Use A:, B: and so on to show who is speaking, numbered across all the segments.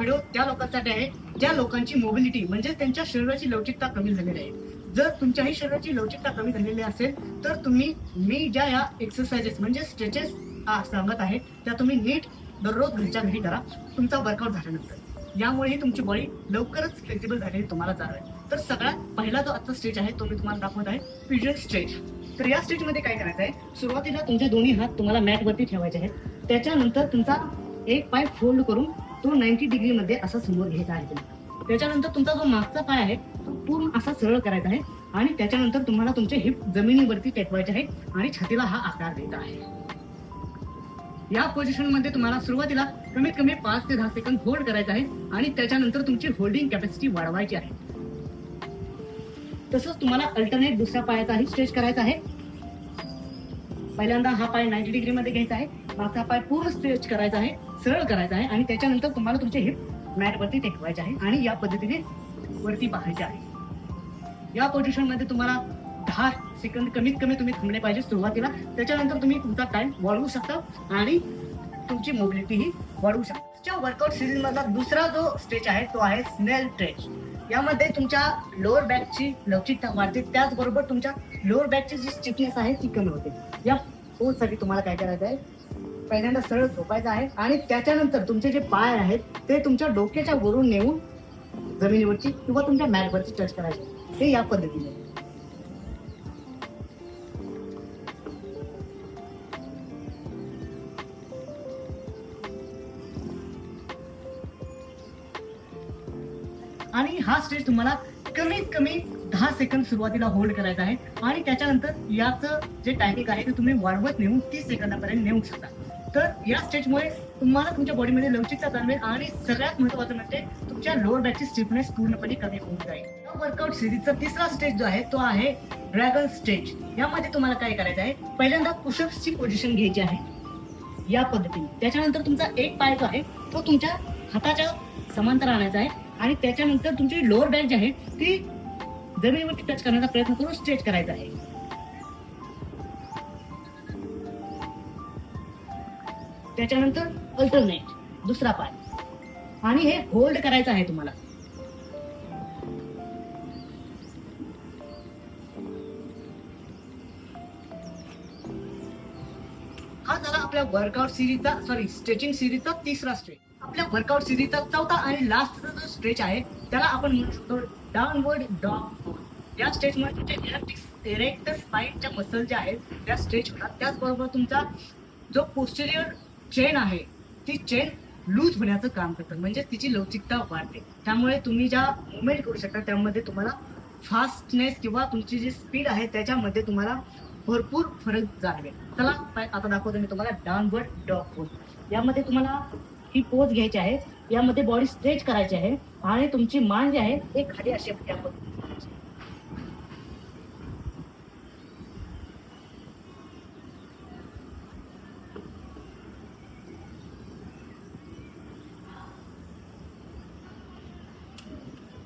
A: Video त्या लोकांसाठी आहे ज्या लोकांची मोबिलिटी म्हणजे त्यांच्या शरीराची लवचिकता कमी झालेली आहे. जर तुमच्याही शरीराची लवचिकता कमी झालेली असेल तर तुम्ही मी ज्या या एक्सरसाइजेस म्हणजे स्ट्रेचेस सांगत आहे त्या तुम्ही नीट दररोज घरच्या घरी करा. तुमचा वर्कआउट झाल्यानंतर. यामुळेही तुमची बॉडी लवकरच फ्लेक्सिबल झालेली तुम्हाला जाणार तर सगळ्यात पहिला जो आजचा स्टेज आहे तो मी तुम्हाला दाखवत आहे पिजन स्टेज तर या स्टेजमध्ये काय करायचं आहे सुरुवातीला तुमचे दोन्ही हात तुम्हाला मॅट वरती ठेवायचे आहेत. त्याच्यानंतर तुमचा एक पाय फोल्ड करून तो नाईन्टी डिग्री मध्ये असा समोर घ्यायचा आहे. त्याच्यानंतर तुमचा जो मागचा पाय आहे तो पूर्ण असा सरळ करायचा आहे आणि त्याच्यानंतर तुम्हाला तुमचे हिप जमिनीवरती टेकवायचे आहे आणि छातीला हा आकार द्यायचा आहे. या पोझिशनमध्ये तुम्हाला सुरुवातीला कमीत कमी पाच ते दहा सेकंद होल्ड करायचं आहे आणि त्याच्यानंतर तुमची होल्डिंग कॅपॅसिटी वाढवायची आहे. तसंच तुम्हाला अल्टरनेट दुसऱ्या पायाचाही स्ट्रेच करायचा आहे. पहिल्यांदा हा पाय नाईन्टी डिग्री मध्ये घ्यायचा आहे. मागचा पाय पूर्ण स्ट्रेच करायचा आहे सरळ करायचा आहे आणि त्याच्यानंतर तुम्हाला तुमचे हिप मॅट वरती टेकवायचे आहे आणि या पद्धतीने वरती पाहायचे आहे. या पोझिशनमध्ये तुम्हाला दहा सेकंद कमीत कमी तुम्ही थांबले पाहिजे सुरुवातीला. त्याच्यानंतर तुम्ही तुमचा टाइम वाढवू शकता आणि तुमची मोबिलिटीही वाढवू शकता. वर्कआउट सिरीज मधला दुसरा जो स्टेज आहे तो आहे स्नेल स्ट्रेच यामध्ये तुमच्या लोअर बॅकची लवचिकता वाढते. त्याचबरोबर तुमच्या लोअर बॅकची जी स्टिफनेस आहे ती कमी होते. या पोजसाठी तुम्हाला काय करायचं आहे? पहिल्यांदा सरळ झोपायचं आहे आणि त्याच्यानंतर तुमचे जे पाय आहेत ते तुमच्या डोक्याच्या वरून नेऊन जमिनीवरची किंवा तुमच्या मॅटवरची टच करायचे. ते या पद्धतीने. आणि हा स्टेज तुम्हाला कमीत कमी दहा सेकंद सुरुवातीला होल्ड करायचा आहे. आणि त्याच्यानंतर याचं जे टायमिंग आहे ते तुम्ही वाढवत नेऊन तीस सेकंदापर्यंत नेऊ शकता. तर या स्टेजमुळे तुम्हाला तुमच्या बॉडीमध्ये लवचिकता जाणवेल आणि सगळ्यात महत्वाचं म्हणजे तुमच्या लोअर बॅकची स्टिफनेस पूर्णपणे कमी होऊन जाईल. या वर्कआउट सिरीजचा तिसरा स्टेज जो आहे तो आहे ड्रॅगन स्टेज यामध्ये तुम्हाला काय करायचं आहे? पहिल्यांदा पुशअप्सची पोझिशन घ्यायची आहे. या पद्धतीने. त्याच्यानंतर तुमचा एक पाय जो आहे तो तुमच्या हाताच्या समांतर आणायचा आहे. आणि त्याच्यानंतर तुमची लोअर बॅक जी आहे ती जमिनीवरती टच करण्याचा प्रयत्न करून स्ट्रेच करायचा आहे. त्याच्यानंतर अल्टरनेट दुसरा पाय आणि हे होल्ड करायचं आहे तुम्हाला. हा झाला आपल्या वर्कआउट सिरीजचा सॉरी स्ट्रेचिंग सिरीजचा तिसरा स्ट्रेच आपल्या वर्कआउट सिरीजचा चौथा आणि लास्टचा जो स्ट्रेच आहे त्याला आपण म्हणू शकतो डाऊनवर्ड डॉग या स्टेजमध्ये जे इलेक्ट्रिक इरेक्ट स्पाईनच्या मसल ज्या आहेत त्या स्ट्रेच होतात. त्याचबरोबर तुमचा जो पोस्टेरियर चेन आहे ती चेन लूज होण्याचं काम करतं. म्हणजे तिची लवचिकता वाढते. त्यामुळे तुम्ही ज्या मुवमेंट करू शकता त्यामध्ये तुम्हाला फास्टनेस किंवा तुमची जी स्पीड आहे त्याच्यामध्ये तुम्हाला भरपूर फरक जाणवेल. चला आता दाखवतो मी तुम्हाला डाऊनवर्ड डॉग पोज यामध्ये तुम्हाला ही पोज घ्यायची आहे. यामध्ये बॉडी स्ट्रेच करायची आहे. आणि तुमची मान जी आहे ते खाली असे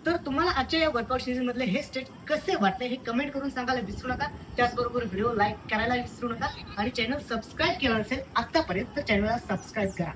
A: तर तुम्हाला आजच्या या वर्कआउट सिरीज मधले हे स्टेट कसे वाटले हे कमेंट करून सांगायला विसरू नका. त्याचबरोबर व्हिडिओ लाईक करायला विसरू नका. आणि चॅनल सबस्क्राईब केलं असेल आतापर्यंत तर चॅनलला सबस्क्राईब करा.